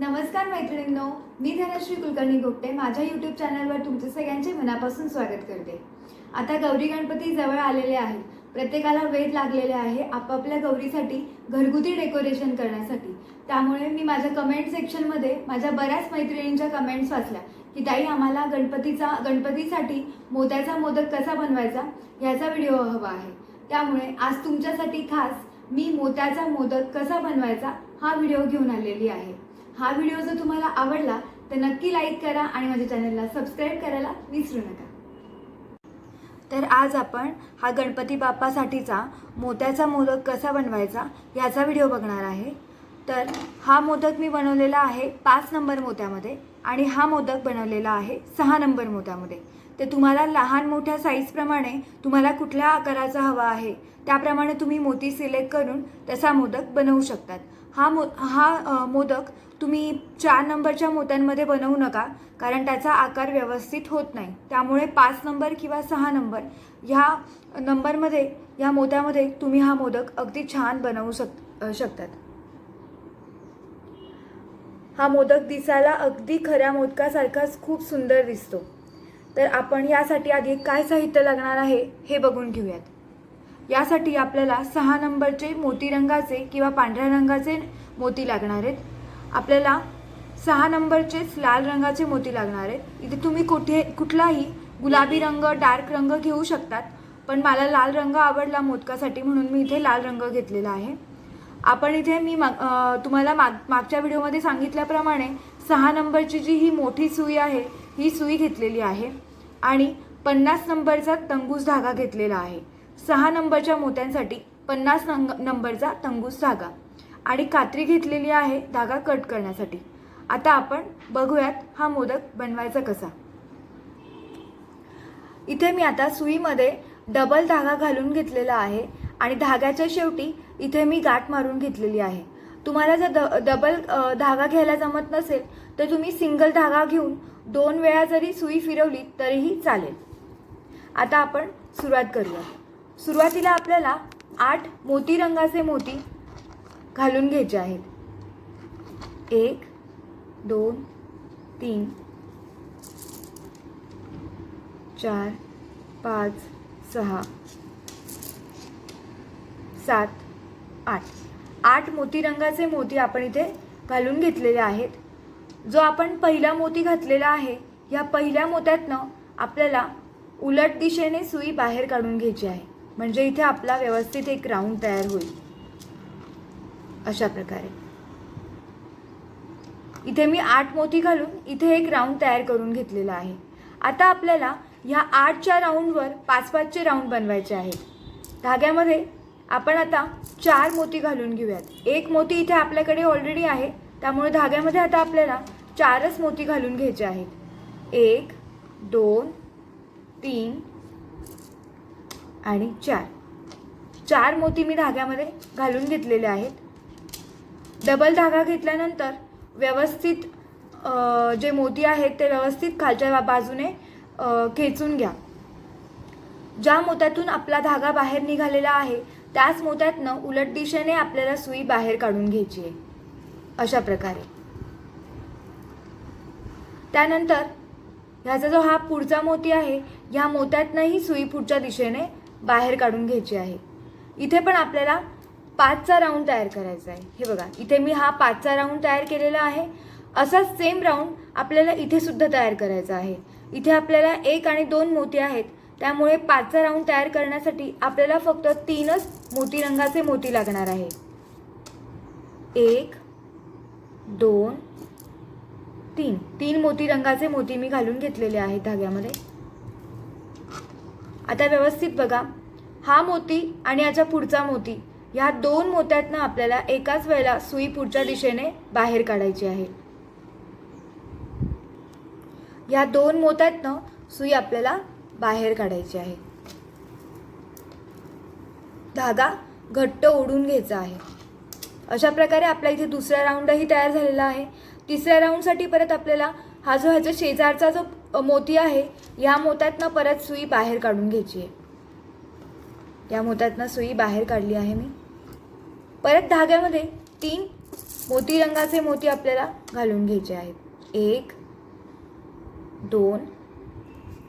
नमस्कार मैत्रिणींनो मी धनश्री कुलकर्णी गोपटे माझ्या यूट्यूब चॅनलवर तुमचे सगळ्यांचे मनापासून स्वागत करते. आता गौरी गणपती जवळ आलेले आहेत. प्रत्येकाला वेध लागलेले आहे आपापल्या गौरीसाठी घरगुती डेकोरेशन करण्यासाठी. त्यामुळे मी माझ्या कमेंट सेक्शनमध्ये माझ्या बऱ्याच मैत्रिणींच्या कमेंट्स वाचल्या की ताई आम्हाला गणपतीचा गणपतीसाठी मोत्याचा मोदक कसा बनवायचा? याचा व्हिडिओ हवा आहे. त्यामुळे आज तुमच्यासाठी खास मी मोत्याचा मोदक कसा बनवायचा हा व्हिडिओ घेऊन आलेली आहे. हा व्हिडिओ जर तुम्हाला आवडला तर नक्की लाईक करा आणि माझ्या चॅनलला सबस्क्राईब करायला विसरू नका. तर आज आपण हा गणपती बाप्पासाठीचा मोत्याचा मोदक कसा बनवायचा याचा व्हिडिओ बघणार आहे. तर हा मोदक मी बनवलेला आहे पाच नंबर मोत्यामध्ये आणि हा मोदक बनवलेला आहे सहा नंबर मोत्यामध्ये. ते तुम्हाला लहान मोठ्या साईजप्रमाणे तुम्हाला कुठल्या आकाराचा हवा आहे त्याप्रमाणे तुम्ही मोती सिलेक्ट करून तसा मोदक बनवू शकतात. हा मो हा मोदक तुम्ही चार नंबरच्या मोत्यांमध्ये बनवू नका कारण त्याचा आकार व्यवस्थित होत नाही. त्यामुळे पाच नंबर किंवा सहा नंबर ह्या नंबरमध्ये या मोत्यामध्ये तुम्ही हा मोदक अगदी छान बनवू शक शकतात. हा मोदक दिसायला अगदी खऱ्या मोदकासारखाच खूप सुंदर दिसतो. तर आपण यासाठी आधी काय साहित्य लागणार आहे हे बघून घेऊयात. यासाठी आपल्याला सहा नंबरचे मोती रंगाचे किंवा पांढऱ्या रंगाचे मोती लागणार आहेत. आपल्याला सहा नंबरचेच लाल रंगाचे मोती लागणार आहेत. इथे तुम्ही कुठे कुठलाही गुलाबी रंग डार्क रंग घेऊ शकतात पण मला लाल रंग आवडला मोदकासाठी म्हणून मी इथे लाल रंग घेतलेला आहे. आपण इथे मी माग तुम्हाला माग मागच्या व्हिडिओमध्ये सांगितल्याप्रमाणे सहा नंबरची जी ही मोठी सुई आहे ही सुई घेतलेली आहे आणि पन्नास नंबरचा तंगूस धागा घेतलेला आहे. सहा नंबरच्या मोत्यांसाठी पन्नास नंग नंबरचा तंगूस धागा आणि कात्री घेतलेली आहे धागा कट करण्यासाठी. आता आपण बघूयात हा मोदक बनवायचा कसा. इथे मी आता सुईमध्ये डबल धागा घालून घेतलेला आहे आणि धाग्याच्या शेवटी इथे मी गाठ मारून घेतलेली आहे. तुम्हाला जर द डबल धागा घ्यायला जमत नसेल तर तुम्ही सिंगल धागा घेऊन दोन वेळा जरी सुई फिरवली तरीही चालेल. आता आपण सुरुवात करूया सुरुवातीला आपल्याला आठ मोती रंगाचे मोती घालून घ्यायचे आहेत. एक दोन तीन चार पाच सहा सात आठ. आठ मोती रंगाचे मोती आपण इथे घालून घेतलेले आहेत. जो आपण पहिला मोती घातलेला आहे ह्या पहिल्या मोत्यातनं आपल्याला उलट दिशेने सुई बाहेर काढून घ्यायची आहे. म्हणजे इथे आपला व्यवस्थित एक राऊंड तयार होईल. अशा प्रकारे. इथे मी आठ मोती घालून इथे एक राऊंड तयार करून घेतलेला आहे. आता आपल्याला ह्या आठच्या राऊंडवर पाच पाचचे राऊंड बनवायचे आहेत. धाग्यामध्ये आपण आता चार मोती घालून घेऊयात. एक मोती इथे आपल्याकडे ऑलरेडी आहे. त्यामुळे धाग्यामध्ये आता आपल्याला चारच मोती घालून घ्यायचे आहेत. एक दोन तीन आणि चार. चार मोती मी धाग्यामध्ये घालून घेतलेले आहेत. डबल धागा घेतल्यानंतर व्यवस्थित जे मोती आहेत ते व्यवस्थित खालच्या बाजूने खेचून घ्या. ज्या मोत्यातून आपला धागा बाहेर निघालेला आहे त्याच मोत्यातनं उलट दिशेने आपल्याला सुई बाहेर काढून घ्यायची आहे. अशा प्रकारे. त्यानंतर ह्याचा जो हा पुढचा मोती आहे ह्या मोत्यातनंही सुई पुढच्या दिशेने बाहेर काढून घ्यायची आहे. इथे पण आपल्याला पाचचा राऊंड तयार करायचा आहे. हे बघा इथे मी हा पाचचा राऊंड तयार केलेला आहे. असाच सेम राऊंड आपल्याला इथे सुद्धा तयार करायचा आहे. इथे आपल्याला एक आणि दोन मोती आहेत. त्यामुळे पाचचा राऊंड तयार करण्यासाठी आपल्याला फक्त तीनच मोती रंगाचे मोती लागणार आहे. एक दोन तीन. तीन मोती रंगाचे मोती मी घालून घेतलेले आहेत धाग्यामध्ये. आता व्यवस्थित बघा. हा मोती आणि याच्या पुढचा मोती ह्या दोन मोत्यातनं आपल्याला एकाच वेळेला सुई पुढच्या दिशेने बाहेर काढायची आहे. या दोन मोत्यातनं सुई आपल्याला बाहेर काढायची आहे. धागा घट्ट ओढून घ्यायचा आहे. अशा प्रकारे आपला इथे दुसरा राऊंडही तयार झालेला आहे. तिसऱ्या राऊंडसाठी परत आपल्याला हा जो ह्याच्या शेजारचा जो मोती आहे या मोत्यातनं परत सुई बाहेर काढून घ्यायची आहे. या मोत्यातनं सुई बाहेर काढली आहे मी. परत धाग्यामध्ये तीन मोती रंगाचे मोती आपल्याला घालून घ्यायचे आहेत. एक दोन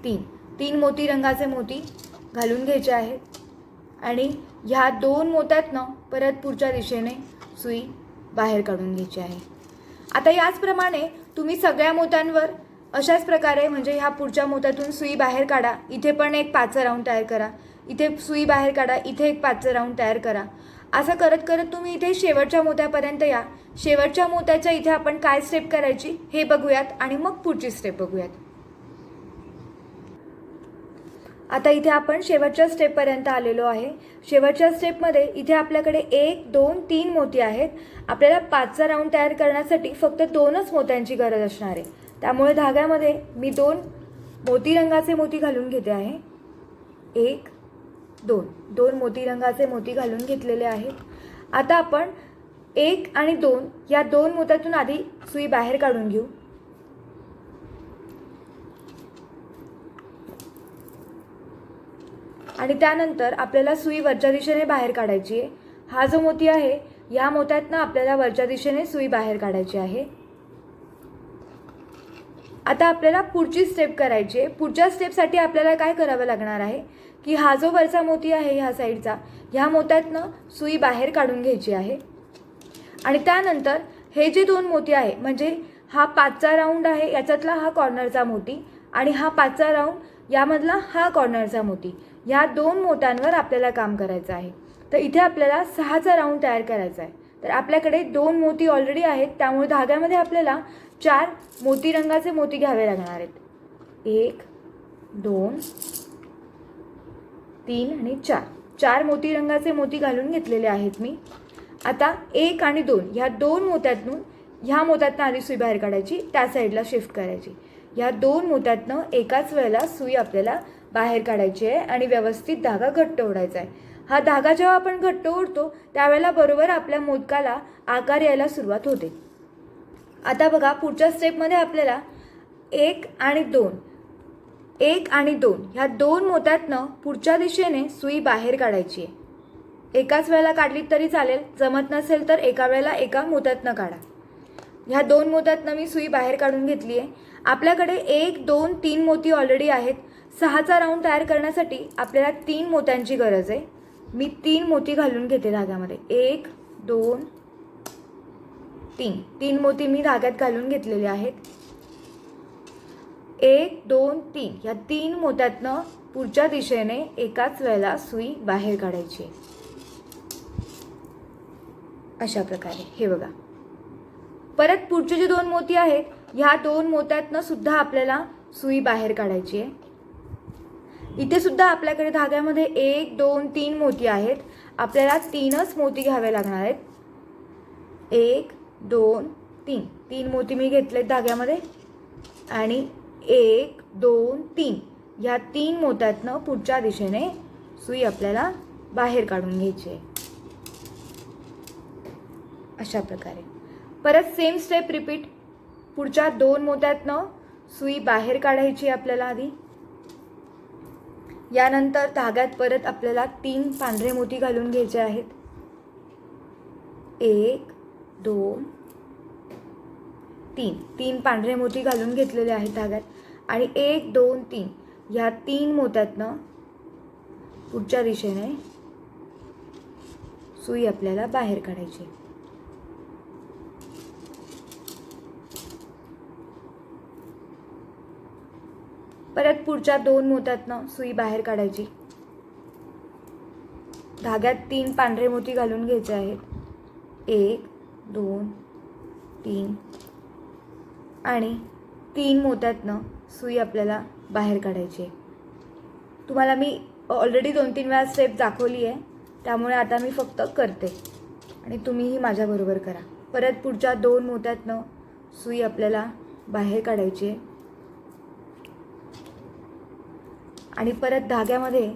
तीन. तीन मोती रंगाचे मोती घालून घ्यायचे आहेत. आणि ह्या दोन मोत्यातनं परत पुढच्या दिशेने सुई बाहेर काढून घ्यायची आहे. आता याचप्रमाणे तुम्ही सगळ्या मोत्यांवर अशाच प्रकारे म्हणजे ह्या पुढच्या मोत्यातून सुई बाहेर काढा. इथे पण एक पाचचं राऊंड तयार करा. इथे सुई बाहेर काढा इथे एक पाचचं राऊंड तयार करा. असं करत करत तुम्ही इथे शेवटच्या मोत्यापर्यंत या. शेवटच्या मोत्याच्या इथे आपण काय स्टेप करायची हे बघूयात आणि मग पुढची स्टेप बघूयात. आता इथे आपण शेवटच्या स्टेपपर्यंत आलेलो आहे. शेवटच्या स्टेपमध्ये इथे आपल्याकडे एक दोन तीन मोती आहेत. आपल्याला पाचचा राऊंड तयार करण्यासाठी फक्त दोनच मोत्यांची गरज असणार आहे. त्यामुळे धाग्यामध्ये मी दोन मोती रंगाचे मोती घालून घेते आहे. एक दोन. दोन मोती रंगाचे मोती घालून घेतलेले आहेत. आता आपण एक आणि दोन या दोन मोत्यातून आधी सुई बाहेर काढून घेऊ. आणि त्यानंतर आपल्याला सुई वरच्या दिशेने बाहेर काढायची आहे. हा जो मोती आहे या मोत्यातनं आपल्याला वरच्या दिशेने सुई बाहेर काढायची आहे. आता आपल्याला पुढची स्टेप करायची आहे. पुढच्या स्टेपसाठी आपल्याला काय करावं लागणार आहे? की हा जो वरचा मोती आहे ह्या साईडचा ह्या मोत्यातनं सुई बाहेर काढून घ्यायची आहे. आणि त्यानंतर हे जे दोन मोती आहे म्हणजे हा पाचचा राऊंड आहे याच्यातला हा कॉर्नरचा मोती आणि हा पाचचा राऊंड यामधला हा कॉर्नरचा मोती. या दोन मोत्यांवर आपल्याला काम करायचं आहे. तर इथे आपल्याला सहाचा राऊंड तयार करायचा आहे. तर आपल्याकडे दोन मोती ऑलरेडी आहेत. त्यामुळे धाग्यामध्ये आपल्याला चार मोती रंगाचे मोती घ्यावे लागणार आहेत. एक दोन तीन आणि चार. चार मोती रंगाचे मोती घालून घेतलेले आहेत मी. आता एक आणि दोन. ह्या दोन मोत्यातून ह्या मोत्यातनं आधी सुई बाहेर काढायची त्या साईडला शिफ्ट करायची. ह्या दोन मोत्यातनं एकाच वेळेला सुई आपल्याला बाहेर काढायची आहे आणि व्यवस्थित धागा घट्ट ओढायचा आहे. हा धागा जेव्हा आपण घट्ट ओढतो त्यावेळेला बरोबर आपल्या मोदकाला आकार यायला सुरुवात होते. आता बघा पुढच्या स्टेपमध्ये आपल्याला एक आणि दोन एक आणि दोन ह्या दोन मोत्यातनं पुढच्या दिशेने सुई बाहेर काढायची आहे. एकाच वेळेला काढली तरी चालेल जमत नसेल तर एका वेळेला एका मोत्यातनं काढा. ह्या दोन मोत्यातनं मी सुई बाहेर काढून घेतली आहे. आपल्याकडे एक दोन तीन मोती ऑलरेडी आहेत. सहाचा राऊंड तयार करण्यासाठी आपल्याला तीन मोत्यांची गरज आहे. मी तीन मोती घालून घेते धाग्यामध्ये एक दोन तीन. तीन मोती मी धाग्यात घालून घेतलेले आहेत. एक दोन तीन. या तीन मोत्यातनं पुढच्या दिशेने एकाच वेळेला सुई बाहेर काढायची. आहे. अशा प्रकारे. हे बघा. परत पुढचे जे दोन मोती आहेत ह्या दोन मोत्यातनं सुद्धा आपल्याला सुई बाहेर काढायची आहे. इथे सुद्धा आपल्याकडे धाग्यामध्ये एक दोन तीन मोती आहेत. आपल्याला तीनच मोती घ्यावे लागणार आहेत. एक दोन तीन. तीन मोती मी घेतलेत धाग्यामध्ये. आणि एक दोन तीन. ह्या तीन मोत्यातनं पुढच्या दिशेने सुई आपल्याला बाहेर काढून घ्यायची आहे. अशा प्रकारे. परत सेम स्टेप रिपीट पुढच्या दोन मोत्यातनं सुई बाहेर काढायची आपल्याला आधी. यानंतर धाग्यात परत आपल्याला तीन पांढरे मोती घालून घ्यायचे आहेत. एक दोन तीन. तीन पांढरे मोती घालून घेतलेले आहेत धाग्यात. आणि एक दोन तीन. ह्या तीन मोत्यातनं पुढच्या दिशेने सुई आपल्याला बाहेर काढायची परत पुढच्या दोन मोत्यातनं सुई बाहेर काढायची. धाग्यात तीन पांढरे मोती घालून घ्यायचे आहेत. एक दोन तीन. आणि तीन मोत्यातनं सुई आपल्याला बाहेर काढायची आहे. तुम्हाला मी ऑलरेडी दोन तीन वेळा स्टेप दाखवली आहे. त्यामुळे आता मी फक्त करते. आणि तुम्हीही माझ्याबरोबर करा. परत पुढच्या दोन मोत्यातनं सुई आपल्याला बाहेर काढायची आहे. आणि परत धाग्यामध्ये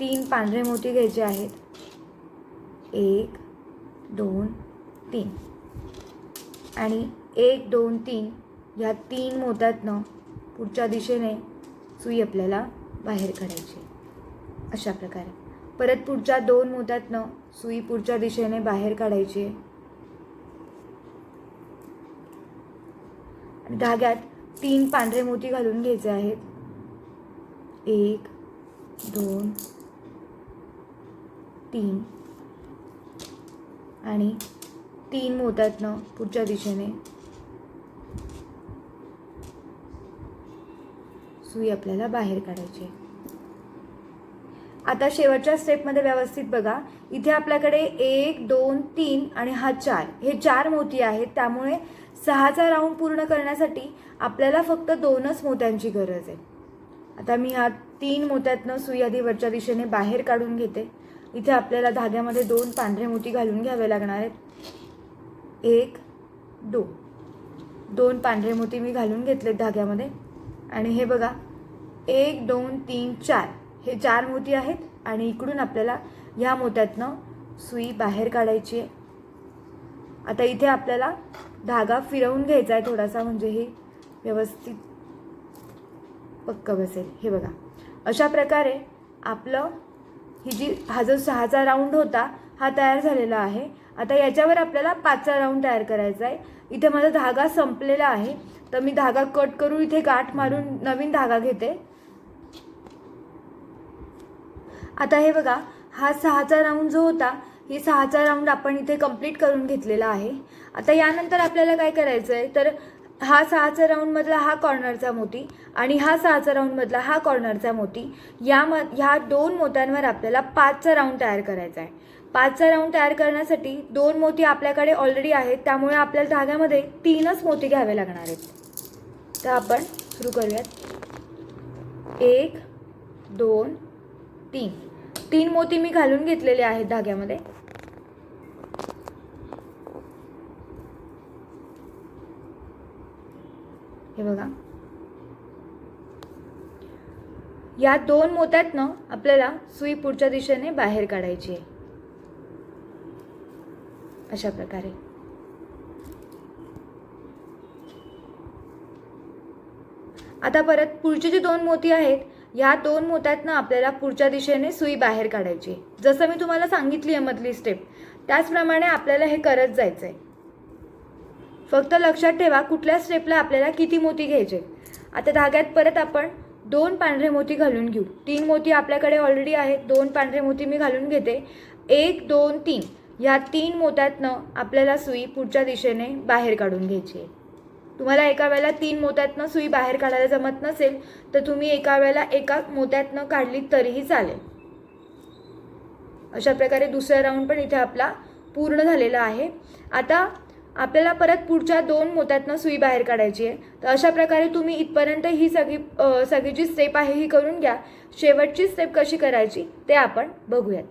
तीन पांढरे मोती घ्यायचे आहेत. एक दोन तीन. आणि एक दोन तीन ह्या तीन मोत्यातनं पुढच्या दिशेने सुई आपल्याला बाहेर काढायची. अशा प्रकारे. परत पुढच्या दोन मोत्यातनं सुई पुढच्या दिशेने बाहेर काढायची. आहे धाग्यात तीन पांढरे मोती घालून घ्यायचे आहेत. एक दोन तीन. आणि तीन मोत्यातनं पुढच्या दिशेने. सुई आपल्याला बाहेर काढायची. आहे. आता शेवटच्या स्टेपमध्ये व्यवस्थित बघा. इथे आपल्याकडे एक दोन तीन आणि हा चार. हे चार मोती आहेत. त्यामुळे सहाचा राऊंड पूर्ण करण्यासाठी आपल्याला फक्त दोनच मोत्यांची गरज आहे. आता मी हा तीन मोत्यातनं सुई आधी वरच्या दिशेने बाहेर काढून घेते. इथे आपल्याला धाग्यामध्ये दोन पांढरे मोती घालून घ्यावे लागणार आहेत. एक दोन दोन पांढरे मोती मी घालून घेतलेत धाग्यामध्ये. आणि हे बघा एक दोन तीन चार. हे चार मोती आहेत आणि इकडून आपल्याला ह्या मोत्यातनं सुई बाहेर काढायची आहे. आता इथे आपल्याला धागा फिरवून घ्यायचा आहे थोडासा म्हणजे हे व्यवस्थित पक्कं बसेल. हे बघा. अशा प्रकारे आपलं ही जी हा जो सहाचा राऊंड होता हा तयार झालेला आहे. आता याच्यावर आपल्याला पाचचा राऊंड तयार करायचा आहे. इथे माझा धागा संपलेला आहे. तर मी धागा कट करून इथे गाठ मारून नवीन धागा घेते. आता हे बघा हा सहाचा राऊंड जो होता ही सहाचा राऊंड आपण इथे कंप्लीट करून घेतलेला आहे. आता यानंतर आपल्याला काय करायचं आहे तर हा सहाचा राऊंडमधला हा कॉर्नरचा मोती आणि हा सहाचा राऊंडमधला हा कॉर्नरचा मोती. या म ह्या दोन मोत्यांवर आपल्याला पाचचा राऊंड तयार करायचा आहे. पाचचा राऊंड तयार करण्यासाठी दोन मोती आपल्याकडे ऑलरेडी आहेत. त्यामुळे आपल्याला धाग्यामध्ये तीनच मोती घ्यावे लागणार आहेत. तर आपण सुरू करूयात. एक दोन तीन. तीन मोती मी घालून घेतलेले आहेत धाग्यामध्ये. हे बघा. या दोन मोत्यातनं आपल्याला सुई पुढच्या दिशेने बाहेर काढायची आहे. अशा प्रकारे. आता परत पुढचे जे दोन मोती आहेत या दोन मोत्यातनं आपल्याला पुढच्या दिशेने सुई बाहेर काढायची आहे. जसं मी तुम्हाला सांगितली आहे मधली स्टेप त्याचप्रमाणे आपल्याला हे करत जायचं आहे फक्त लक्षात ठेवा कुठल्या स्टेपला आपल्याला किती मोती घ्यायचे. आता धाग्यात परत आपण दोन पांढरे मोती घालून घेऊ. तीन मोती आपल्याकडे ऑलरेडी आहेत. दोन पांढरे मोती मी घालून घेते. एक दोन तीन. ह्या तीन मोत्यातनं आपल्याला सुई पुढच्या दिशेने बाहेर काढून घ्यायची आहे. तुम्हाला एका वेळेला तीन मोत्यातनं सुई बाहेर काढायला जमत नसेल तर तुम्ही एका वेळेला एका मोत्यातनं काढली तरीही चालेल. अशा प्रकारे दुसरा राऊंड पण इथे आपला पूर्ण झालेला आहे. आता आपल्याला परत पुढच्या दोन मोत्यातनं सुई बाहेर काढायची आहे. तर अशा प्रकारे तुम्ही इथपर्यंत ही सगळी सगळी जी स्टेप आहे ही करून घ्या. शेवटची स्टेप कशी करायची ते आपण बघूयात.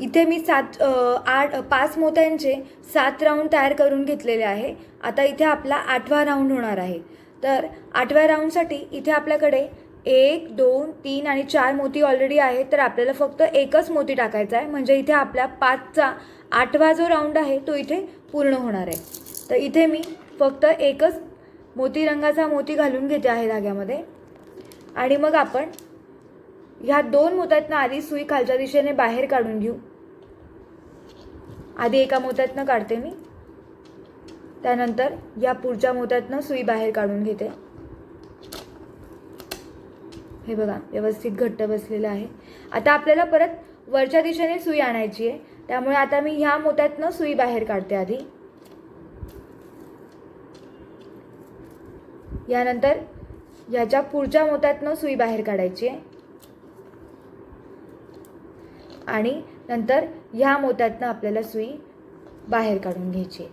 इथे मी सात आठ पाच मोत्यांचे सात राऊंड तयार करून घेतलेले आहे. आता इथे आपला आठवा राऊंड होणार आहे. तर आठव्या राऊंडसाठी इथे आपल्याकडे एक दोन तीन आणि चार मोती ऑलरेडी आहेत. तर आपल्याला फक्त एकच मोती टाकायचा आहे. म्हणजे इथे आपल्या पाचचा आठवा जो राऊंड आहे तो इथे पूर्ण होणार आहे. तर इथे मी फक्त एकच मोती रंगाचा मोती घालून घेते आहे धाग्यामध्ये. आणि मग आपण ह्या दोन मोत्यातनं आधी सुई खालच्या दिशेने बाहेर काढून घेऊ. आधी एका मोत्यातनं काढते मी. त्यानंतर या पुढच्या मोत्यातनं सुई बाहेर काढून घेते. हे बघा व्यवस्थित घट्ट बसलेलं आहे. आता आपल्याला परत वरच्या दिशेने सुई आणायची आहे. त्यामुळे आता मी ह्या मोत्यातनं सुई बाहेर काढते आधी. यानंतर ह्याच्या पुढच्या मोत्यातनं सुई बाहेर काढायची आहे. आणि नंतर ह्या मोत्यातनं आपल्याला सुई बाहेर काढून घ्यायची आहे.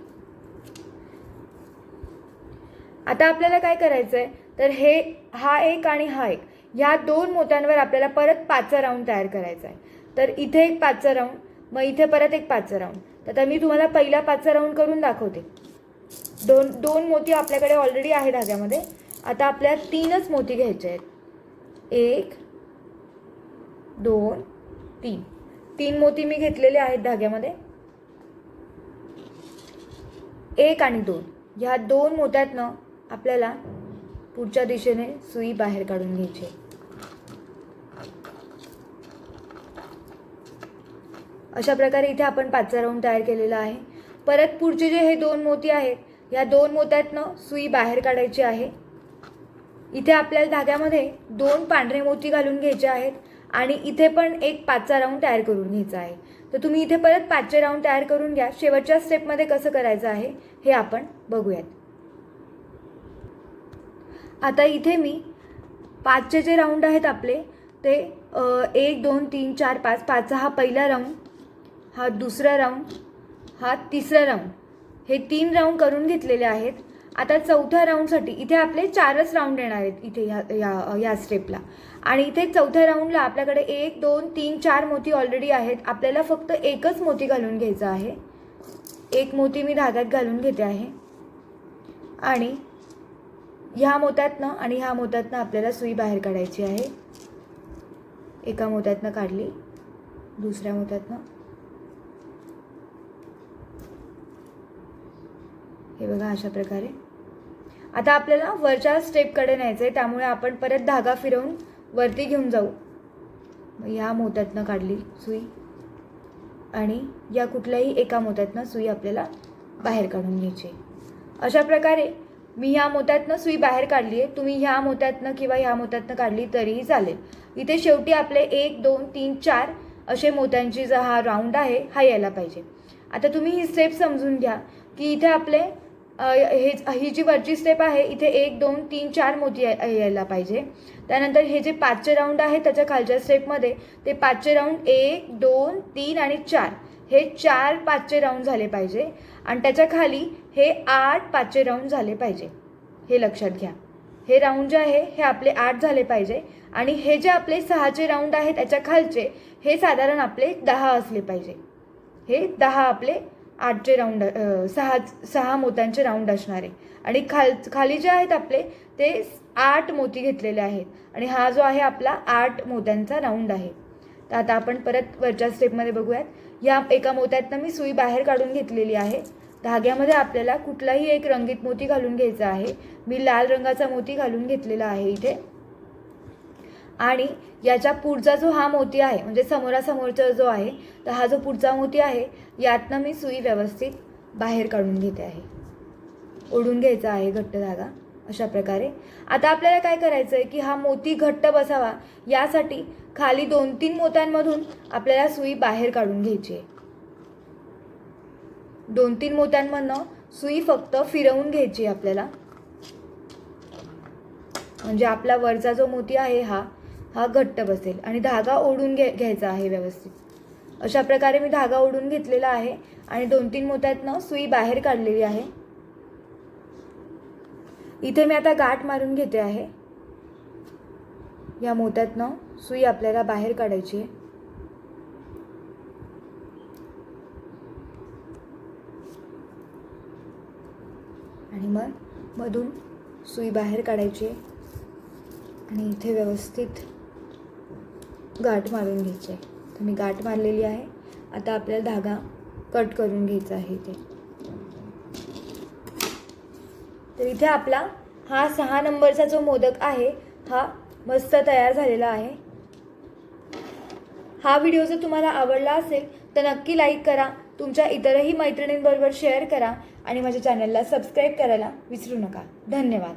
आता आपल्याला काय करायचं आहे तर हे हा एक आणि हा एक. ह्या दोन मोत्यांवर आपल्याला परत पाचचा राऊंड तयार करायचा आहे तर इथे एक पाचचा राऊंड मग इथे परत एक पाचचा राऊंड तर आता मी तुम्हाला पहिला पाचचा राऊंड करून दाखवते. दोन दोन मोती आपल्याकडे ऑलरेडी आहे धाग्यामध्ये आता आपल्या तीनच मोती घ्यायचे आहेत. एक दोन तीन. तीन मोती मी घेतलेले आहेत धाग्यामध्ये. एक आणि दोन. ह्या दोन मोत्यातनं आपल्याला पुढच्या दिशेने सुई बाहेर काढून घ्यायची अशा प्रकारे इथे आपण पाचचा राऊंड तयार केलेला आहे. परत पुढचे जे हे दोन मोती आहेत या दोन मोत्यातनं सुई बाहेर काढायची आहे. इथे आपल्याला धाग्यामध्ये दोन पांढरे मोती घालून घ्यायचे आहेत आणि इथे पण एक पाचचा राऊंड तयार करून घ्यायचा आहे. तर तुम्ही इथे परत पाचचे राऊंड तयार करून घ्या. शेवटच्या स्टेपमध्ये कसं करायचं आहे हे आपण बघूयात. आता इथे मी पाचचे जे राऊंड आहेत आपले ते एक दोन तीन चार पाच पाचचा हा पहिला राऊंड हा दुसरा राऊंड हा तिसरा राऊंड हे तीन राऊंड करून घेतलेले आहेत. आता चौथ्या राऊंडसाठी इथे आपले चारच राऊंड येणार आहेत इथे ह्या या या स्टेपला आणि इथे चौथ्या राऊंडला आपल्याकडे एक दोन तीन चार मोती ऑलरेडी आहेत. आपल्याला फक्त एकच मोती घालून घ्यायचा आहे. एक मोती मी धाग्यात घालून घेते आहे. आणि ह्या मोत्यातनं आणि ह्या मोत्यातनं आपल्याला सुई बाहेर काढायची आहे. एका मोत्यातनं काढली दुसऱ्या मोत्यातनं. हे बघा अशा प्रकारे. आता आपल्याला वरच्या स्टेपकडे न्यायचं आहे त्यामुळे आपण परत धागा फिरवून वरती घेऊन जाऊ. या ह्या मोत्यातनं काढली सुई. आणि या कुठल्याही एका मोत्यातनं सुई आपल्याला बाहेर काढून घ्यायची आहे. अशा प्रकारे मी ह्या मोत्यातनं सुई बाहेर काढली आहे. तुम्ही ह्या मोत्यातनं किंवा ह्या मोत्यातनं काढली तरीही चालेल. इथे शेवटी आपले एक दोन तीन चार असे मोत्यांची जो हा राऊंड आहे हा यायला पाहिजे. आता तुम्ही ही स्टेप समजून घ्या की इथे आपले हे ही जी वरची स्टेप आहे इथे एक दोन तीन चार मोती यायला पाहिजे. त्यानंतर हे जे पाचचे राऊंड आहे त्याच्या खालच्या स्टेपमध्ये ते पाचचे राऊंड एक दोन तीन आणि चार हे चार पाचचे राऊंड झाले पाहिजे. आणि त्याच्याखाली हे आठ पाचचे राऊंड झाले पाहिजे. हे लक्षात घ्या. हे राऊंड जे आहे हे आपले आठ झाले पाहिजे. आणि हे जे आपले सहाचे राऊंड आहे त्याच्या खालचे हे साधारण आपले दहा असले पाहिजे. हे दहा आपले आठचे राऊंड सहा सहा मोत्यांचे राऊंड असणारे आणि खाल खाली जे आहेत आपले ते आठ मोती घेतलेले आहेत. आणि हा जो आहे आपला आठ मोत्यांचा राऊंड आहे. तर आता आपण परत वरच्या स्टेपमध्ये बघूयात. या एका मोत्यातनं मी सुई बाहेर काढून घेतलेली आहे. धाग्यामध्ये आपल्याला कुठलाही एक रंगीत मोती घालून घ्यायचा आहे. मी लाल रंगाचा मोती घालून घेतलेला आहे इथे. आणि याच्या पुढचा जो हा मोती आहे म्हणजे समोरासमोरचा जो आहे तर हा जो पुढचा मोती आहे यातनं मी सुई व्यवस्थित बाहेर काढून घेते आहे. ओढून घ्यायचा आहे घट्ट धागा अशा प्रकारे. आता आपल्याला काय करायचं आहे की हा मोती घट्ट बसावा यासाठी खाली दोन तीन मोत्यांमधून आपल्याला सुई बाहेर काढून घ्यायची आहे. दोन तीन मोत्यांमधनं सुई फक्त फिरवून घ्यायची आहे आपल्याला. म्हणजे आपला वरचा जो मोती आहे हा हा घट्ट बसेल आणि धागा ओढून घ्या घ्यायचा आहे व्यवस्थित. अशा प्रकारे मी धागा ओढून घेतलेला आहे आणि दोन तीन मोत्यातनं सुई बाहेर काढलेली आहे. इथे मी आता गाठ मारून घेते आहे. या मोत्यातनं सुई आपल्याला बाहेर काढायची आहे. आणि मग मधून सुई बाहेर काढायची आहे. आणि इथे व्यवस्थित गाठ मारून घ्यायची आहे. तर मी गाठ मारलेली आहे. आता आपल्याला धागा कट करून घ्यायचा आहे इथे. तर इथे आपला हा सहा नंबरचा जो मोदक आहे हा मस्त तयार झालेला आहे. हा व्हिडिओ जर तुम्हाला आवडला असेल तर नक्की लाईक करा. तुमच्या इतरही मैत्रिणींबरोबर शेअर करा. आणि माझ्या चॅनलला सबस्क्राईब करायला विसरू नका. धन्यवाद.